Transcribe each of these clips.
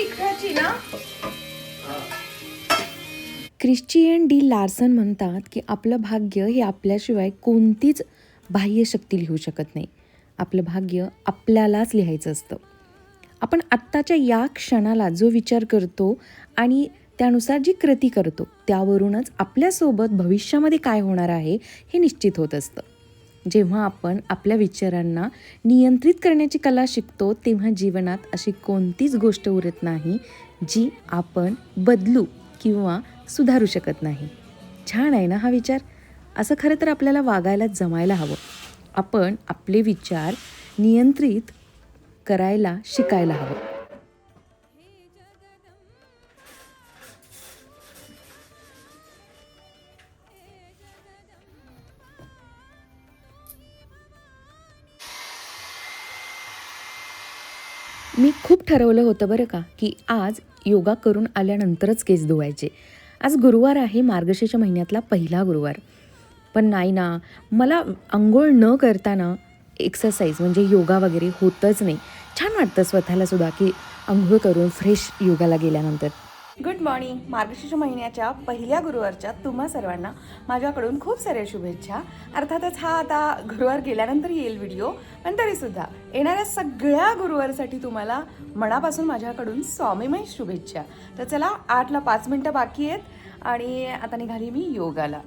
तिखटाची ना? Christian D Larsen म्हणतात की आपलं भाग्य हे आपल्याशिवाय कोणतीच बाह्य शक्ती लिहू शकत नाही. आपलं भाग्य आपल्यालाच लिहायचं असतं. आपण आत्ताच्या या क्षणाला जो विचार करतो आणि त्यानुसार जी कृती करतो त्यावरूनच आपल्यासोबत भविष्यामध्ये काय होणार आहे हे निश्चित होत असतं. जेव्हा आपण आपल्या विचारांना नियंत्रित करण्याची कला शिकतो तेव्हा जीवनात अशी कोणतीच गोष्ट उरत नाही जी आपण बदलू किंवा सुधारू शकत नाही. छान आहे ना हा विचार? असं खरं तर आपल्याला वागायला जमायला हवं. आपण आपले विचार नियंत्रित करायला शिकायला हवं. ठरवलं होतं बरं का की आज योगा करून आल्यानंतरच केस धुवायचे. आज गुरुवार आहे मार्गशीर्ष महिन्यातला पहिला गुरुवार. पण नाही ना मला आंघोळ न करताना एक्सरसाइज म्हणजे योगा वगैरे होतच नाही. छान वाटतं स्वतःला सुद्धा की आंघोळ करून फ्रेश योगाला गेल्यानंतर. गुड मॉर्निंग मार्गशीर्ष महिन्याच्या पहिल्या गुरुवारच्या तुम्हा सर्वांना माझ्याकडून खूप साऱ्या शुभेच्छा. अर्थातच हा आता गुरुवार गेल्यानंतर येईल व्हिडिओ पण तरीसुद्धा येणाऱ्या सगळ्या गुरुवारसाठी तुम्हाला मनापासून माझ्याकडून स्वामीमय शुभेच्छा. तर चला आठला पाच मिनटं बाकी आहेत आणि आता निघाली मी योगाला.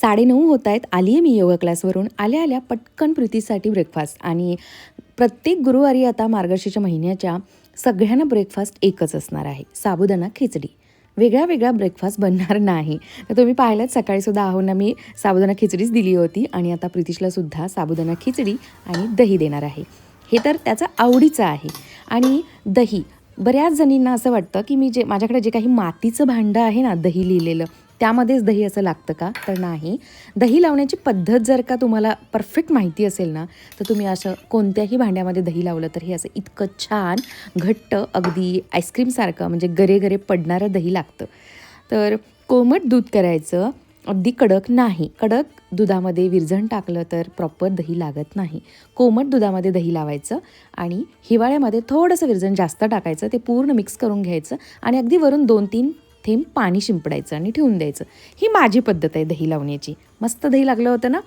साडेनऊ होत आहेत. आली आहे मी योगा क्लासवरून. आल्या आल्या पटकन प्रीतीसाठी ब्रेकफास्ट आणि प्रत्येक गुरुवारी आता मार्गशीर्ष महिन्याच्या सगळ्यांना ब्रेकफास्ट एकच असणार आहे. साबुदाणा खिचडी. वेगळा वेगळा ब्रेकफास्ट बनणार नाही. तर तुम्ही पाहिलात सकाळीसुद्धा आहो ना मी साबुदाणा खिचडीच दिली होती. आणि आता प्रितीशलासुद्धा साबुदाणा खिचडी आणि दही देणार आहे. हे तर त्याचं आवडीचं आहे. आणि दही. बऱ्याच जणींना असं वाटतं की मी जे माझ्याकडे जे काही मातीचं भांडं आहे ना दही लिहिलेलं त्यामध्येच दही असं लागतं का? तर नाही. दही लावण्याची पद्धत जर का तुम्हाला परफेक्ट माहिती असेल ना तर तुम्ही असं कोणत्याही भांड्यामध्ये दही लावलं तर हे असं इतकं छान घट्ट अगदी आईस्क्रीमसारखं म्हणजे गरे गरे पडणारं दही लागतं. तर कोमट दूध करायचं अगदी कडक नाही. कडक दुधामध्ये विरझण टाकलं तर प्रॉपर दही लागत नाही. कोमट दुधामध्ये दही लावायचं आणि हिवाळ्यामध्ये थोडंसं विरझण जास्त टाकायचं ते पूर्ण मिक्स करून घ्यायचं आणि अगदी वरून दोन तीन थेंब पाणी शिंपडायचं आणि ठेवून द्यायचं. ही माझी पद्धत आहे दही लावण्याची. मस्त दही लागलं होतं ना?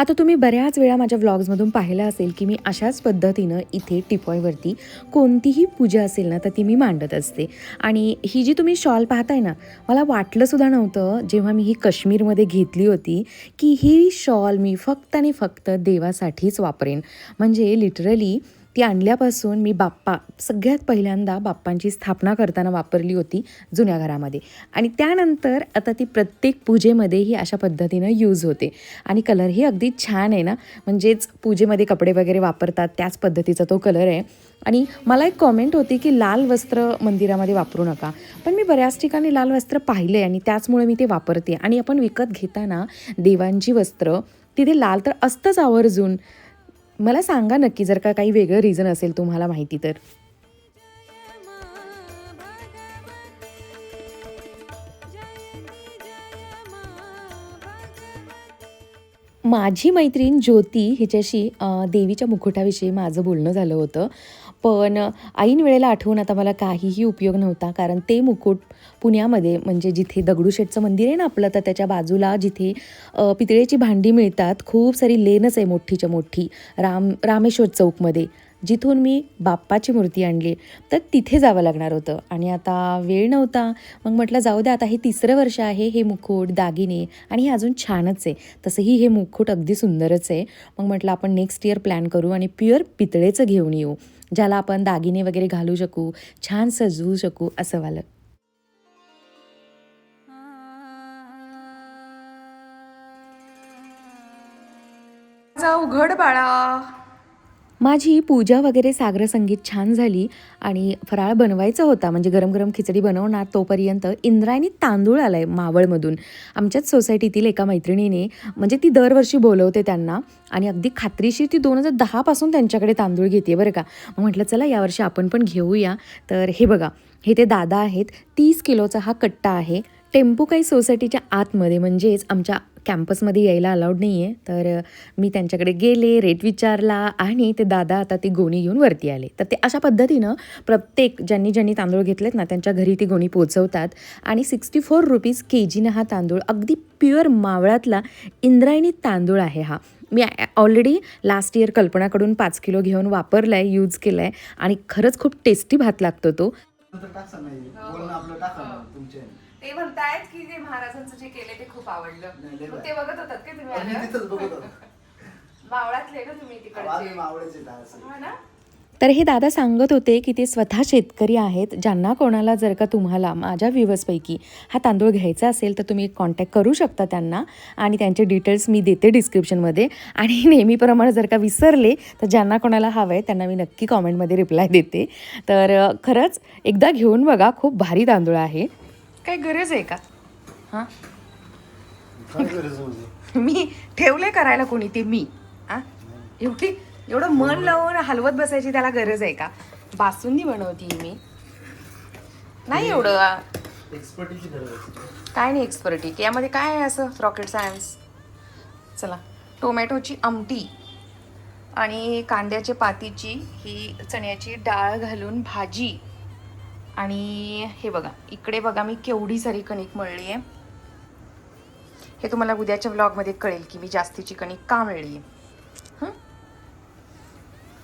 आता तुम्ही बऱ्याच वेळा माझ्या व्लॉग्समधून पाहिलं असेल की मी अशाच पद्धतीनं इथे टिपॉयवरती कोणतीही पूजा असेल ना तर ती मी मांडत असते. आणि ही जी तुम्ही शॉल पाहताय ना मला वाटलंसुद्धा नव्हतं जेव्हा मी ही काश्मीरमध्ये घेतली होती की ही शॉल मी फक्त आणि फक्त देवासाठीच वापरेन. म्हणजे लिटरली ती आणल्यापासून मी बाप्पा सगळ्यात पहिल्यांदा बाप्पांची स्थापना करताना वापरली होती जुन्या घरामध्ये. आणि त्यानंतर आता ती प्रत्येक पूजेमध्ये ही अशा पद्धतीनं यूज होते. आणि कलरही अगदी छान आहे ना? म्हणजेच पूजेमध्ये कपडे वगैरे वापरतात त्याच पद्धतीचा तो कलर आहे. आणि मला एक कॉमेंट होती की लाल वस्त्र मंदिरामध्ये वापरू नका. पण मी बऱ्याच ठिकाणी लाल वस्त्र पाहिले आणि त्याचमुळे मी ते वापरते. आणि आपण विकत घेताना देवांची वस्त्र तिथे लाल तर असतंच आवर्जून. मला सांगा नक्की जर का काही वेगळं रिझन असेल तुम्हाला माहिती तर. माझी मैत्रीण ज्योती हिच्याशी देवीच्या मुकुटाविषयी माझं बोलणं झालं होतं. पण ऐन वेळेला आठवून आता मला काहीही उपयोग नव्हता. कारण ते मुकुट पुण्यामध्ये म्हणजे जिथे दगडूशेठचं मंदिर आहे ना आपलं तर त्याच्या बाजूला जिथे पितळेची भांडी मिळतात खूप सारी लेनच आहे मोठीच्या मोठी. राम रामेश्वर चौकमध्ये. जिथून मी बाप्पाची मूर्ती आणली तर तिथे जावं लागणार होतं. आणि आता वेळ नव्हता. मग म्हटलं जाऊ द्या आता हे तिसरं वर्ष आहे हे मुकुट दागिने आणि हे अजून छानच आहे. तसंही हे मुकुट अगदी सुंदरच आहे. मग म्हटलं आपण नेक्स्ट इयर प्लॅन करू आणि प्युअर पितळेचं घेऊन येऊ ज्याला आपण दागिने वगैरे घालू शकू छान सजवू शकू असं वालं. उघड बाळा. माझी पूजा वगैरे सागर संगीत छान झाली आणि फराळ बनवायचा होता. म्हणजे गरम गरम खिचडी बनवणार तोपर्यंत इंद्रायणी तांदूळ आलाय मावळमधून. आमच्याच सोसायटीतील एका मैत्रिणीने म्हणजे ती दरवर्षी बोलवते त्यांना आणि अगदी खात्रीशीर ती दोन हजार दहापासून त्यांच्याकडे तांदूळ घेते बरं का. मग म्हटलं चला यावर्षी आपण पण घेऊया. तर हे बघा हे ते दादा आहेत. तीस किलोचा हा कट्टा आहे. टेम्पो काही सोसायटीच्या आतमध्ये म्हणजेच आमच्या कॅम्पसमध्ये यायला अलाउड नाही आहे तर मी त्यांच्याकडे गेले रेट विचारला आणि ते दादा आता ती गोणी घेऊन वरती आले. तर ते अशा पद्धतीनं प्रत्येक ज्यांनी ज्यांनी तांदूळ घेतलेत ना त्यांच्या घरी ती गोणी पोचवतात आणि सिक्स्टी फोर रुपीज के जीनं हा तांदूळ अगदी प्युअर मावळातला इंद्रायणी तांदूळ आहे हा. मी ऑलरेडी लास्ट इयर कल्पनाकडून पाच किलो घेऊन वापरला आहे यूज केला आहे आणि खरंच खूप टेस्टी भात लागतो तो. ते म्हणतायत की जे महाराजांचं जे केले ते खूप नाही, आवडलं लय मग भारी. ते बघत होतात का तुम्ही मी आल्यावर? तिथंच बघत होतो. मावळातले ना तुम्ही आम्ही हा ना? तर हे दादा सांगत होते की ते स्वतः शेतकरी आहेत ज्यांना कोणाला जर का तुम्हाला माझ्या व्ह्युवर्सपैकी हा तांदूळ घ्यायचा असेल तर तुम्ही कॉन्टॅक्ट करू शकता त्यांना आणि त्यांचे डिटेल्स मी देते डिस्क्रिप्शनमध्ये आणि नेहमीप्रमाणे जर का विसरले तर ज्यांना कोणाला हवं आहे त्यांना मी नक्की कॉमेंटमध्ये रिप्लाय देते. तर अ, खरंच एकदा घेऊन बघा खूप भारी तांदूळ आहे. काही गरज आहे का? हा? काय गरज होती मी ठेवले करायला कोणी ते मी. हा एवढी एवढं मन लावून हलवत बसायची त्याला गरज आहे का? बासुंदी बनवती मी. नाही एवढं. एक्सपर्टीची गरज असते काय नाही एक्सपर्टी यामध्ये काय आहे असं? रॉकेट सायन्स चला. टोमॅटोची आमटी आणि कांद्याच्या पातीची ही चण्याची डाळ घालून भाजी. आणि हे बघा इकडे बघा मी केवढी सारी कणिक मळली आहे हे तुम्हाला उद्याच्या व्लॉगमध्ये कळेल की मी जास्तीची कणिक का मिळली आहे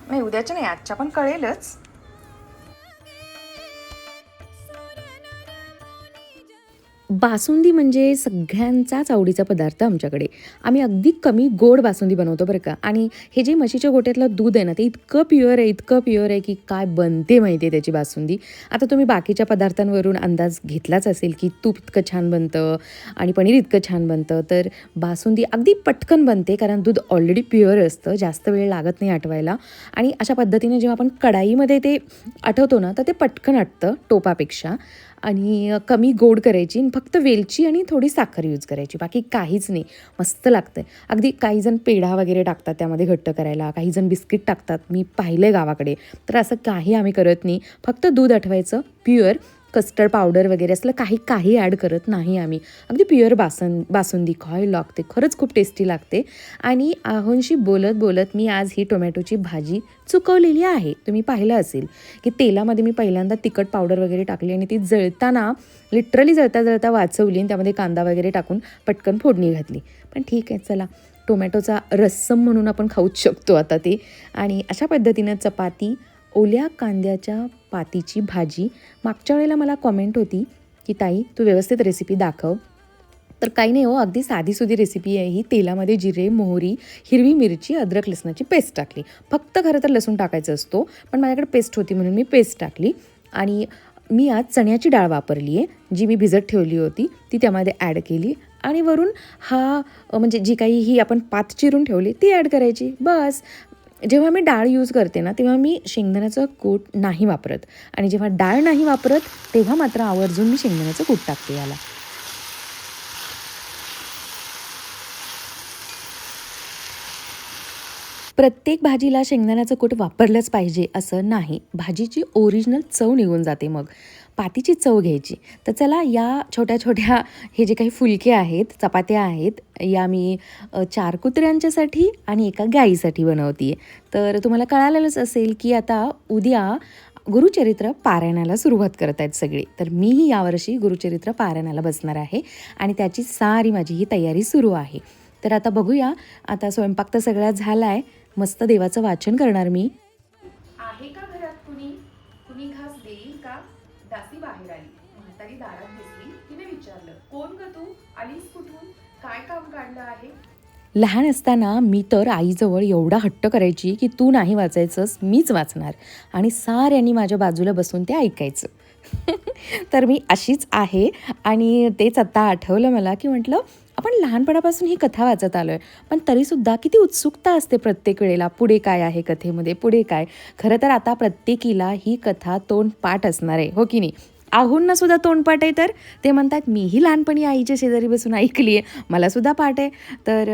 नाही उद्याच्या नाही आजच्या पण कळेलच. बासुंदी म्हणजे सगळ्यांचाच आवडीचा पदार्थ आमच्याकडे. आम्ही अगदी कमी गोड बासुंदी बनवतो बरं का. आणि हे जे म्हशीच्या गोट्यातलं दूध आहे ना ते इतकं प्युअर आहे इतकं प्युअर आहे की काय बनते माहिती आहे त्याची बासुंदी. आता तुम्ही बाकीच्या पदार्थांवरून अंदाज घेतलाच असेल की तूप इतकं छान बनतं आणि पनीर इतकं छान बनतं. तर बासुंदी अगदी पटकन बनते कारण दूध ऑलरेडी प्युअर असतं जास्त वेळ लागत नाही आटवायला आणि अशा पद्धतीने जेव्हा आपण कढाईमध्ये ते आठवतो ना तर ते पटकन आटतं टोपापेक्षा. आणि कमी गोड करायची आणि फक्त वेलची आणि थोडी साखर यूज करायची. बाकी काहीच नाही. मस्त लागतं अगदी काही जण पेढा वगैरे टाकतात त्यामध्ये घट्ट करायला. काही जण बिस्किट टाकतात. मी पाहिलं आहे गावाकडे. तर असं काही आम्ही करत नाही. फक्त दूध आठवायचं. प्युअर. कस्टर्ड पावडर वगैरे असलं काही काही ॲड करत नाही आम्ही. अगदी प्युअर बासन बासुंदी काय लागते खरंच खूप टेस्टी लागते. आणि आहोंशी बोलत बोलत मी आज ही टोमॅटोची भाजी चुकवलेली आहे. तुम्ही पाहिलं असेल की तेलामध्ये मी पहिल्यांदा तिखट पावडर वगैरे टाकली आणि ती जळताना लिटरली जळता जळता वाचवली आणि त्यामध्ये कांदा वगैरे टाकून पटकन फोडणी घातली. पण ठीक आहे चला. टोमॅटोचा रस्सम म्हणून आपण खाऊच शकतो आता ते. आणि अशा पद्धतीनं चपाती ओल्या कांद्याच्या पातीची भाजी. मागच्या वेळेला मला कॉमेंट होती की ताई तू व्यवस्थित रेसिपी दाखव. तर काही नाही हो अगदी साधीसुधी रेसिपी आहे ही. तेलामध्ये जिरे मोहरी हिरवी मिरची अद्रक लसणाची पेस्ट टाकली. फक्त खरं तर लसूण टाकायचं असतो पण माझ्याकडे पेस्ट होती म्हणून मी पेस्ट टाकली. आणि मी आज चण्याची डाळ वापरली आहे जी मी भिजत ठेवली होती ती त्यामध्ये ॲड केली. आणि वरून हा म्हणजे जी काही ही आपण पात चिरून ठेवली ती ॲड करायची. बस. जेव्हा मी डाळ यूज करते ना तेव्हा मी शेंगदाण्याचं कूट नाही वापरत. आणि जेव्हा डाळ नाही वापरत तेव्हा मात्र आवर्जून मी शेंगदाण्याचं कूट टाकते याला. प्रत्येक भाजीला शेंगदाण्याचं कूट वापरलंच पाहिजे असं नाही. भाजीची ओरिजिनल चव निघून जाते मग. पातीची चव घ्यायची. तर चला या छोट्या छोट्या हे जे काही फुलके आहेत चपात्या आहेत या मी चार कुत्र्यांच्यासाठी आणि एका गाईसाठी बनवते तर तुम्हाला कळालेलंच असेल की आता उद्या गुरुचरित्र पारायणाला सुरुवात करत आहेत सगळे. तर मीही यावर्षी गुरुचरित्र पारायणाला बसणार आहे आणि त्याची सारी माझी ही तयारी सुरू आहे. तर आता बघूया आता स्वयंपाक तर सगळा झाला आहे मस्त देवाचं वाचन करणार मी. आलीस कुठून? काय काम काढलं आहे? लहान असताना मी तर आईजवळ एवढा हट्ट करायची की तू नाही वाचायचंस मीच वाचणार आणि साऱ्यांनी माझ्या बाजूला बसून ते ऐकायचं. तर मी अशीच आहे आणि तेच आत्ता आठवलं मला की म्हटलं आपण लहानपणापासून ही कथा वाचत आलो आहे पण तरीसुद्धा किती उत्सुकता असते प्रत्येक वेळेला पुढे काय आहे कथेमध्ये पुढे काय? खरं तर आता प्रत्येकीला ही कथा तोंड पाठ असणार आहे हो की नाही? आहूंना सुद्धा तोंडपाठ आहे तर. ते म्हणतात मीही लहानपणी आईच्या शेजारी बसून ऐकली आहे. मलासुद्धा पाठ आहे. तर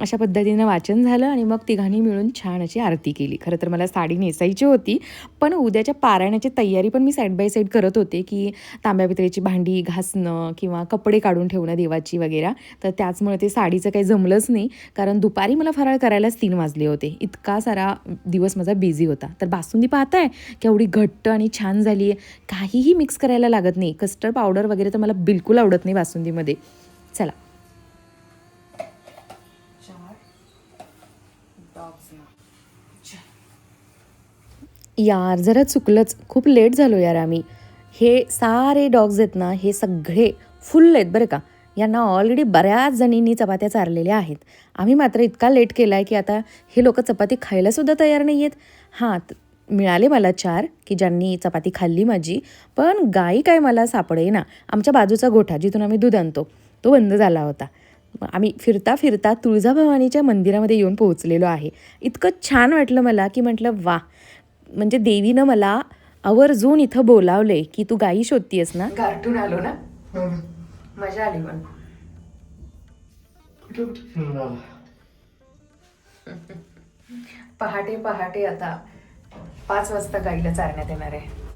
अशा पद्धतीनं वाचन झालं आणि मग तिघांनी मिळून छान अशी आरती केली. खरं तर मला साडी नेसायची होती पण उद्याच्या पारायणाची तयारी पण मी साईड बाय साईड करत होते की तांब्या पितळेची भांडी घासणं किंवा कपडे काढून ठेवणं देवाची वगैरे. तर त्याचमुळे ते साडीचं काही जमलंच नाही कारण दुपारी मला फराळ करायलाच तीन वाजले होते. इतका सारा दिवस माझा बिझी होता. तर बासुंदी पाहताय केवढी घट्ट आणि छान झाली आहे काहीही मिक्स करायला लागत नाही. कस्टर्ड पावडर वगैरे तर मला बिलकुल आवडत नाही बासुंदीमध्ये चला. यार जरा चुकलंच. खूप लेट झालो यार आम्ही. हे सारे डॉग्स आहेत ना हे सगळे फुल आहेत बरं का. यांना ऑलरेडी बऱ्याच जणींनी चपात्या चारलेल्या आहेत. आम्ही मात्र इतका लेट केला आहे की आता हे लोक चपाती खायलासुद्धा तयार नाही आहेत हां मिळाले मला चार की ज्यांनी चपाती खाल्ली माझी पण गाई काय मला सापडे ना आमच्या बाजूचा गोठा जिथून आम्ही दूध आणतो तो बंद झाला होता. मग आम्ही फिरता फिरता तुळजाभवानीच्या मंदिरामध्ये येऊन पोहोचलेलो आहे. इतकं छान वाटलं मला की म्हटलं वा म्हणजे देवीनं मला आवर्जून इथं बोलावलंय की तू गाई शोधतीयस ना? गारठून आलो ना? मजा आली पण. पहाटे पहाटे आता पाच वाजता गाईला चारण्यात येणार आहे.